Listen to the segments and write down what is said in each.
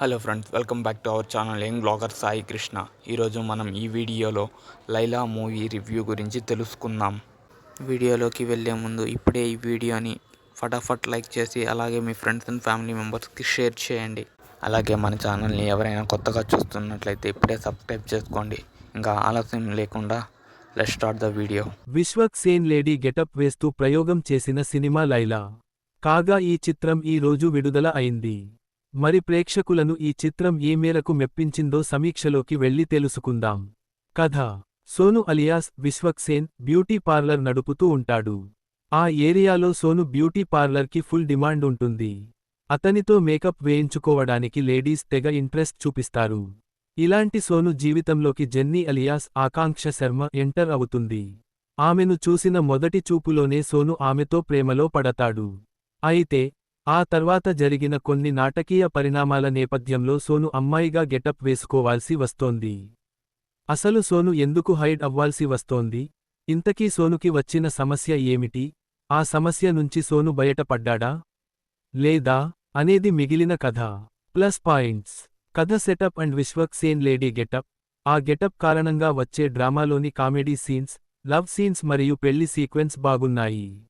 Hello friends welcome back to our channel young blogger Sai Krishna ఈరోజు మనం ఈ వీడియోలో లైలా మూవీ రివ్యూ గురించి తెలుసుకుందాం. వీడియోలోకి వెళ్ళే ముందు ఇప్పుడే ఈ వీడియోని ఫటాఫట్ లైక్ చేసి అలాగే మీ ఫ్రెండ్స్ అండ్ ఫ్యామిలీ మెంబర్స్కి షేర్ చేయండి. అలాగే మన ఛానల్ని ఎవరైనా కొత్తగా చూస్తున్నట్లయితే ఇప్పుడే సబ్స్క్రైబ్ చేసుకోండి. ఇంకా ఆలస్యం లేకుండా let start the video Vishwak Sen lady getup వేస్తూ ప్రయోగం చేసిన సినిమా లైలా. కాగా ఈ చిత్రం ఈ రోజు విడుదల అయింది. మరి ప్రేక్షకులను ఈ చిత్రం ఏ మేరకు మెప్పించిందో సమీక్షలోకి వెళ్ళి తెలుసుకుందాం. కథ. Sonu alias Vishwak Sen beauty parlour నడుపుతూ ఉంటాడు. ఆ ఏరియాలో సోను బ్యూటీ పార్లర్కి ఫుల్ డిమాండ్ ఉంటుంది. అతనితో మేకప్ వేయించుకోవడానికి లేడీస్ తెగ ఇంట్రెస్ట్ చూపిస్తారు. ఇలాంటి సోను జీవితంలోకి Jenny alias Akanksha Sharma enter అవుతుంది. ఆమెను చూసిన మొదటి చూపులోనే సోను ఆమెతో ప్రేమలో పడతాడు. అయితే ఆ తర్వాత జరిగిన కొన్ని నాటకీయ పరిణామాల నేపథ్యంలో సోను అమ్మాయిగా గెటప్ వేసుకోవాల్సి వస్తోంది. అసలు సోను ఎందుకు హైడ్ అవ్వాల్సి వస్తోంది? ఇంతకీ సోనుకి వచ్చిన సమస్య ఏమిటి? ఆ సమస్య నుంచి సోను బయటపడ్డాడా? లేదా? అనేది మిగిలిన కథ. Plus points. కథ setup and Vishwak Sen lady getup. ఆ గెటప్ కారణంగా వచ్చే డ్రామాలోని కామెడీ సీన్స్ లవ్ సీన్స్ మరియు పెళ్ళి సీక్వెన్స్ బాగున్నాయి.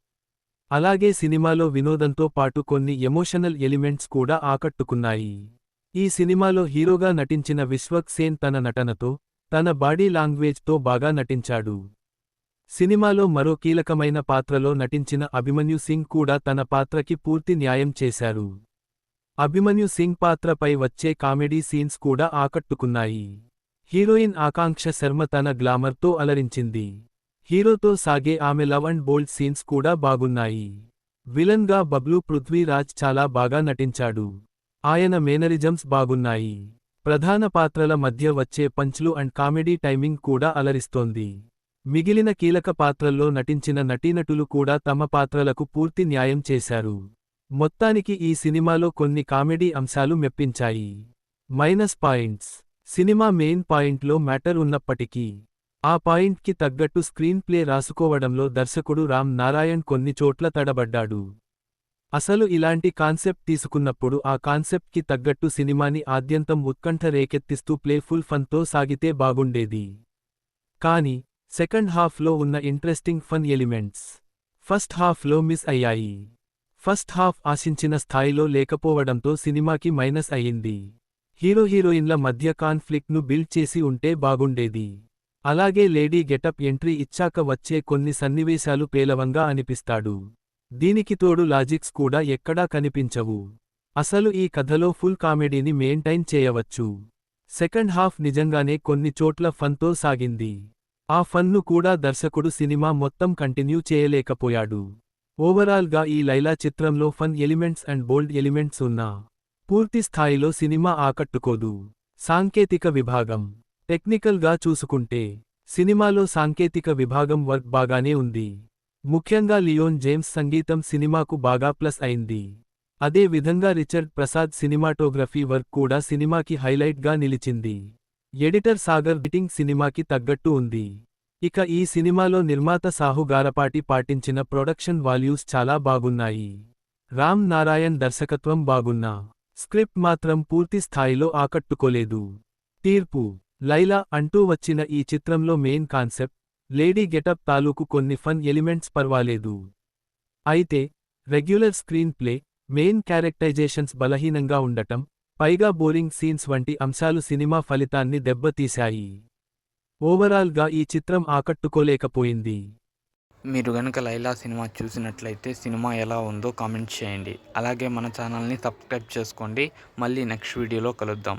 అలాగే సినిమాలో వినోదంతో పాటు కొన్ని ఎమోషనల్ ఎలిమెంట్స్ కూడా ఆకట్టుకున్నాయి. ఈ సినిమాలో హీరోగా నటించిన విశ్వక్ సేన్ తన నటనతో తన బాడీ లాంగ్వేజ్తో బాగా నటించాడు. సినిమాలో మరో కీలకమైన పాత్రలో నటించిన అభిమన్యు సింగ్ కూడా తన పాత్రకి పూర్తి న్యాయం చేశారు. అభిమన్యు సింగ్ పాత్రపై వచ్చే కామెడీ సీన్స్ కూడా ఆకట్టుకున్నాయి. హీరోయిన్ ఆకాంక్ష శర్మ తన గ్లామర్తో అలరించింది. హీరోతో సాగే ఆమె లవ్ అండ్ బోల్డ్ సీన్స్ కూడా బాగున్నాయి. విలన్గా బబ్లూ పృథ్వీరాజ్ చాలా బాగా నటించాడు. ఆయన మేనరిజమ్స్ బాగున్నాయి. ప్రధాన పాత్రల మధ్య వచ్చే పంచ్లు అండ్ కామెడీ టైమింగ్ కూడా అలరిస్తోంది. మిగిలిన కీలక పాత్రల్లో నటించిన నటీనటులు కూడా తమ పాత్రలకు పూర్తి న్యాయం చేశారు. మొత్తానికి ఈ సినిమాలో కొన్ని కామెడీ అంశాలు మెప్పించాయి. Minus points. సినిమా మెయిన్ పాయింట్లో మ్యాటర్ ఉన్నప్పటికీ ఆ పాయింట్కి తగ్గట్టు స్క్రీన్ ప్లే రాసుకోవడంలో దర్శకుడు రామ్ నారాయణ్ కొన్ని చోట్ల తడబడ్డాడు. అసలు ఇలాంటి కాన్సెప్ట్ తీసుకున్నప్పుడు ఆ కాన్సెప్ట్కి తగ్గట్టు సినిమాని ఆద్యంతం ఉత్కంఠ రేకెత్తిస్తూ ప్లేఫుల్ ఫన్తో సాగితే బాగుండేది. కాని సెకండ్ హాఫ్లో ఉన్న ఇంట్రెస్టింగ్ ఫన్ ఎలిమెంట్స్ ఫస్ట్ హాఫ్లో మిస్ అయ్యాయి. ఫస్ట్ హాఫ్ ఆశించిన స్థాయిలో లేకపోవడంతో సినిమాకి మైనస్ అయింది హీరో హీరోయిన్ల మధ్య కాన్ఫ్లిక్ట్ను బిల్డ్ చేసి ఉంటే బాగుండేది. అలాగే లేడీ గెటప్ ఎంట్రీ ఇచ్చాక వచ్చే కొన్ని సన్నివేశాలు పేలవంగా అనిపిస్తాడు. దీనికి తోడు లాజిక్స్ కూడా ఎక్కడా కనిపించవు. అసలు ఈ కథలో ఫుల్ కామెడీని మెయింటైన్ చేయవచ్చు. సెకండ్ హాఫ్ నిజంగానే కొన్ని చోట్ల ఫన్తో సాగింది. ఆ ఫన్ను కూడా దర్శకుడు సినిమా మొత్తం కంటిన్యూ చేయలేకపోయాడు. ఓవరాల్గా ఈ లైలా చిత్రంలో fun elements and bold elements ఉన్నా పూర్తి స్థాయిలో సినిమా ఆకట్టుకోదు. సాంకేతిక విభాగం. టెక్నికల్గా చూసుకుంటే సినిమాలో సాంకేతిక విభాగం వర్క్ బాగానే ఉంది. ముఖ్యంగా లియోన్ జేమ్స్ సంగీతం సినిమాకు బాగా ప్లస్ అయింది. అదే విధంగా రిచర్డ్ ప్రసాద్ సినిమాటోగ్రఫీ వర్క్ కూడా సినిమాకి హైలైట్గా నిలిచింది. ఎడిటర్ సాగర్ బిటింగ్ సినిమాకి తగ్గట్టు ఉంది. ఇక ఈ సినిమాలో నిర్మాత సాహు గారపాటి పాటించిన ప్రొడక్షన్ వాల్యూస్ చాలా బాగున్నాయి. రామ్ నారాయణ్ దర్శకత్వం బాగున్నా. స్క్రిప్ట్ మాత్రం పూర్తి స్థాయిలో ఆకట్టుకోలేదు. తీర్పు లైలా అంటూ వచ్చిన ఈ చిత్రంలో మెయిన్ కాన్సెప్ట్ లేడీ గెటప్ తాలూకు కొన్ని ఫన్ ఎలిమెంట్స్ పర్వాలేదు. అయితే regular screenplay main characterisations బలహీనంగా ఉండటం పైగా బోరింగ్ సీన్స్ వంటి అంశాలు సినిమా ఫలితాన్ని దెబ్బతీశాయి. ఓవరాల్గా ఈ చిత్రం ఆకట్టుకోలేకపోయింది. మీరు గనుక లైలా సినిమా చూసినట్లయితే సినిమా ఎలా ఉందో కామెంట్ చేయండి. అలాగే మన ఛానల్ని సబ్స్క్రైబ్ చేసుకోండి. మళ్ళీ నెక్స్ట్ వీడియోలో కలుద్దాం.